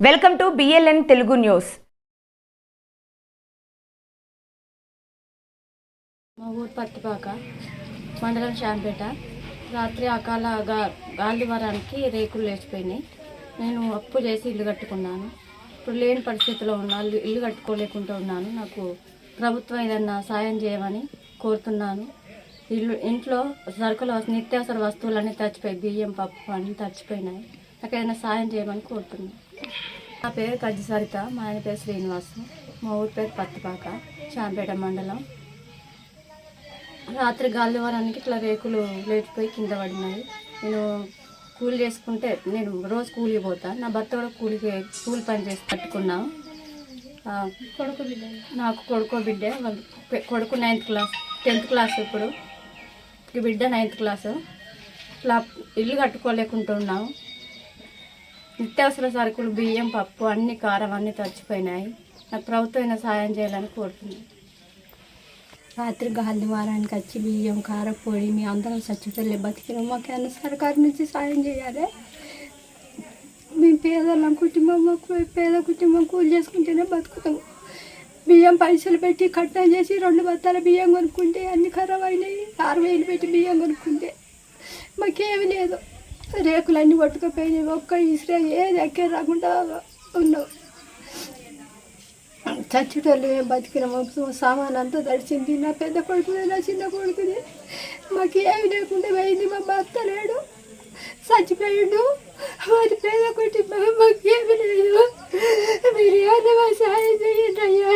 Welcome to BLN Telugu news మా ఊరు పత్తిపాక మండలం శాంపేట రాత్రి అకాల గా గాలి వరానికి రేకులు లేచిపోయినాయి. నేను అప్పు చేసి ఇల్లు కట్టుకున్నాను. ఇప్పుడు లేని పరిస్థితిలో ఉన్నాను ఇల్లు- ఇల్లు కట్టుకోలేకుండా ఉన్నాను. నాకు ప్రభుత్వం ఏదన్నా సాయం చేయమని కోరుతున్నాను. ఇల్లు ఇంట్లో సరుకులు నిత్యావసర వస్తువులన్నీ తచ్చిపోయి బియ్యం పప్పు అన్నీ తచ్చిపోయినాయి నాకు ఏదైనా సాయం చేయమని కోరుతున్నాను. నా పేరు కజ్జి సరిత మా ఆయన పేరు శ్రీనివాసు మా ఊరి పేరు పత్తిపాక శాంపేట మండలం. రాత్రి గాలి వారానికి ఇట్లా రేకులు లేచిపోయి కింద పడినాయి. నేను కూలి చేసుకుంటే నేను రోజు కూలికి పోతా. నా భర్త కూడా కూలికి కూలి పని చేసి కట్టుకున్నాం కొడుకు బిడ్డ నాకు కొడుకో బిడ్డ వాళ్ళు కొడుకు నైన్త్ క్లాస్ టెన్త్ క్లాస్ ఇప్పుడు. ఈ బిడ్డ నైన్త్ క్లాసు ఇట్లా ఇల్లు కట్టుకోలేకుంటున్నాము నిత్యావసర సరుకులు బియ్యం పప్పు అన్ని కారం అన్నీ తడిచిపోయినాయి. నాకు ప్రభుత్వం సహాయం చేయాలని కోరుతున్నాను రాత్రి గాలి వారానికి వచ్చి బియ్యం కారం పొడి మీ అందరం చచ్చిపోతే బతికిన. అన్న సర్కారు నుంచి సాయం చేయాలి? మేము పేదలం కుటుంబం మాకు పేద కుటుంబం కూలి చేసుకుంటేనే బతుకుతాము బియ్యం పైసలు పెట్టి కట్నం చేసి రెండు బత్తాల బియ్యం కొనుక్కుంటే అన్ని ఖరాబ్ అయినాయి. ఆరు వేలు పెట్టి బియ్యం కొనుక్కుంటే మాకేమీ లేదు. రేకులన్నీ పట్టుకుపోయినాయి. ఒక్క ఇసురే ఏది ఎక్కే రాకుండా ఉన్నావు. చచ్చేటోళ్ళు మేము బతికినాము సామాన్ అంతా తడిచింది. నా పెద్ద కొడుకుది నా చిన్న కొడుకుది మాకు ఏమి లేకుండా పోయింది. మా భర్త లేడు చచ్చిపోయిండు. మాది పేద కుటుంబం మాకు ఏమి లేదు. మీరు ఏమైనా మా సాయం చేయండి అయ్యా.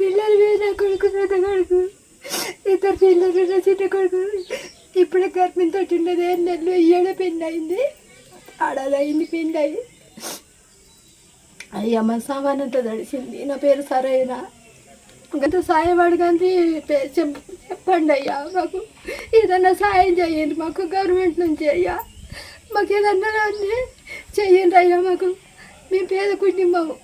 పిల్లలు మీద కొడుకు పెద్ద కొడుకు ఇద్దరు పిల్లలు చిన్న కొడుకు. గర్భిణితో ఉండేది ఏడు నెలలు అయింది ఆడదైంది పెళ్ళి అయ్యి అయింది అయ్యా మా సామాన్ అంతా తడిసింది. నా పేరు సరైన. ఇంకంత సాయం అడగండి. పేరు చెప్ చెప్పండి అయ్యా మాకు. ఏదన్నా సాయం చేయండి మాకు గవర్నమెంట్ నుంచి అయ్యా. మాకు ఏదన్నా చెయ్యండి అయ్యా మాకు. మేము పేద కుటుంబం.